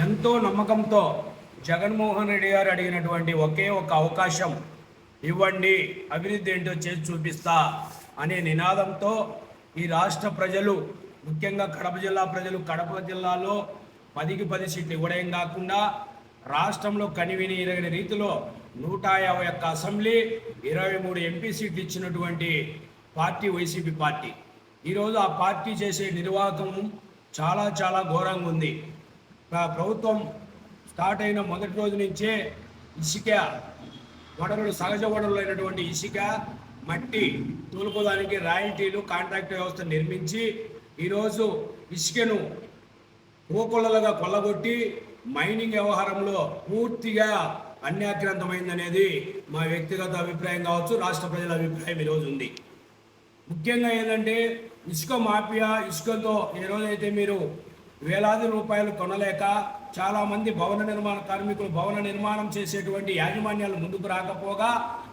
ఎంతో నమ్మకంతో జగన్మోహన్ రెడ్డి గారు అడిగినటువంటి ఒకే ఒక అవకాశం ఇవ్వండి అభివృద్ధి ఏంటో చేసి చూపిస్తా అనే నినాదంతో ఈ రాష్ట్ర ప్రజలు ముఖ్యంగా కడప జిల్లా ప్రజలు కడప జిల్లాలో పదికి పది సీట్లు ఇవ్వడం కాకుండా రాష్ట్రంలో కనివిని ఇరగని రీతిలో నూట యాభై ఒక్క అసెంబ్లీ ఇరవై మూడు ఎంపీ సీట్లు ఇచ్చినటువంటి పార్టీ వైసీపీ పార్టీ. ఈరోజు ఆ పార్టీ చేసే నిర్వాహకం చాలా చాలా ఘోరంగా ఉంది. ప్రభుత్వం స్టార్ట్ అయిన మొదటి రోజు నుంచే ఇసుక వనరులు సహజ వనరులు అయినటువంటి ఇసుక మట్టి తోలుకోవడానికి రాయల్టీలు కాంట్రాక్ట్ వ్యవస్థ నిర్మించి ఈరోజు ఇసుకను కోకొల్లలుగా కొల్లగొట్టి మైనింగ్ వ్యవహారంలో పూర్తిగా అన్యాక్రాంతమైందనేది మా వ్యక్తిగత అభిప్రాయం కావచ్చు రాష్ట్ర ప్రజల అభిప్రాయం ఈరోజు ఉంది. ముఖ్యంగా ఏంటంటే ఇసుక మాఫియా ఇసుకతో ఏ రోజైతే మీరు వేలాది రూపాయలు కొనలేక చాలామంది భవన నిర్మాణ కార్మికులు భవన నిర్మాణం చేసేటువంటి యాజమాన్యాలు ముందుకు రాకపోగా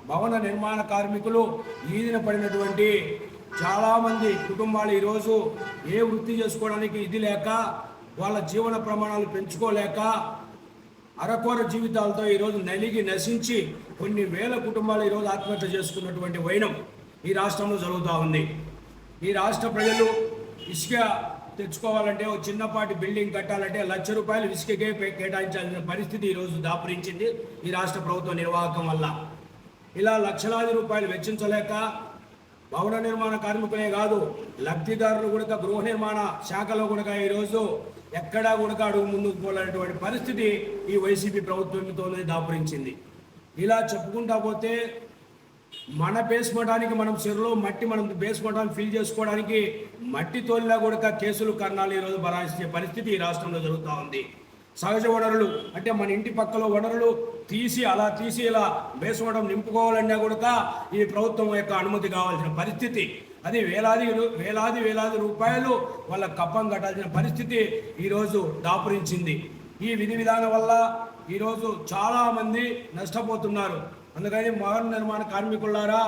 భవన నిర్మాణ కార్మికులు ఈదిన పడినటువంటి చాలామంది కుటుంబాలు ఈరోజు ఏ వృత్తి చేసుకోవడానికి ఇది లేక వాళ్ళ జీవన ప్రమాణాలు పెంచుకోలేక అరకొర జీవితాలతో ఈరోజు నలిగి నశించి కొన్ని వేల కుటుంబాలు ఈరోజు ఆత్మహత్య చేసుకున్నటువంటి వైనం ఈ రాష్ట్రంలో జరుగుతూ ఉంది. ఈ రాష్ట్ర ప్రజలు ఇసుక తెచ్చుకోవాలంటే ఒక చిన్నపాటి బిల్డింగ్ కట్టాలంటే లక్ష రూపాయలు ఇసుకకే కేటాయించాల్సిన పరిస్థితి ఈరోజు దాపురించింది ఈ రాష్ట్ర ప్రభుత్వ నిర్వాహకం వల్ల. ఇలా లక్షలాది రూపాయలు వెచ్చించలేక భవన నిర్మాణ కార్మికులే కాదు లబ్ధిదారులు కూడా గృహ నిర్మాణ శాఖలో కూడా ఈరోజు ఎక్కడా కూడా అడుగు ముందుకు పోలేనటువంటి పరిస్థితి ఈ వైసీపీ ప్రభుత్వంతోనే దాపురించింది. ఇలా చెప్పుకుంటా పోతే మన బేస్ మనం చెరువులో మట్టి మనం బేస్ ఫిల్ చేసుకోవడానికి మట్టి తోలినా కూడా కేసులు కర్ణాలు ఈరోజు బరాయించే పరిస్థితి ఈ రాష్ట్రంలో జరుగుతూ ఉంది. సహజ వనరులు అంటే మన ఇంటి పక్కలో వనరులు తీసి అలా తీసి ఇలా బేస్ నింపుకోవాలన్నా కూడా ఈ ప్రభుత్వం యొక్క అనుమతి కావాల్సిన పరిస్థితి. అది వేలాది రూ- వేలాది వేలాది రూపాయలు వాళ్ళ కప్పం కట్టాల్సిన పరిస్థితి ఈరోజు దాపురించింది. ఈ విధి విధానం వల్ల ఈరోజు చాలామంది నష్టపోతున్నారు. అందుకని భవన నిర్మాణ కార్మికులారా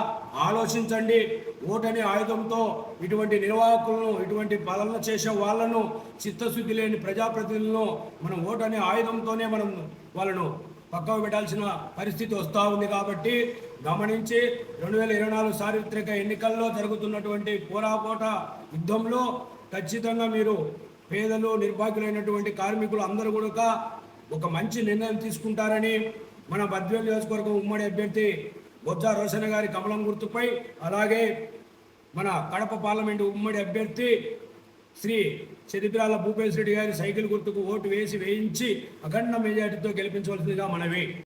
ఆలోచించండి. ఓటని ఆయుధంతో ఇటువంటి నిర్వాహకులను ఇటువంటి పాలన చేసే వాళ్ళను చిత్తశుద్ధి లేని ప్రజాప్రతినిధులను మనం ఓటని ఆయుధంతోనే మనం వాళ్ళను పక్కకు పెట్టాల్సిన పరిస్థితి వస్తూ ఉంది కాబట్టి గమనించి రెండు వేల ఇరవై నాలుగు సార్వత్రిక ఎన్నికల్లో జరుగుతున్నటువంటి పోరాపోట యుద్ధంలో ఖచ్చితంగా మీరు పేదలు నిర్భాగ్యులైనటువంటి కార్మికులు అందరూ కూడా ఒక మంచి నిర్ణయం తీసుకుంటారని మన బద్వేలు నియోజకవర్గం ఉమ్మడి అభ్యర్థి బొజ్జా రోషన్ గారి కమలం గుర్తుపై అలాగే మన కడప పార్లమెంటు ఉమ్మడి అభ్యర్థి శ్రీ చెదిపిరాల భూపేశ్వరెడ్డి గారి సైకిల్ గుర్తుకు ఓటు వేసి వేయించి అఖండ మెజార్టీతో గెలిపించవలసిందిగా మనవి.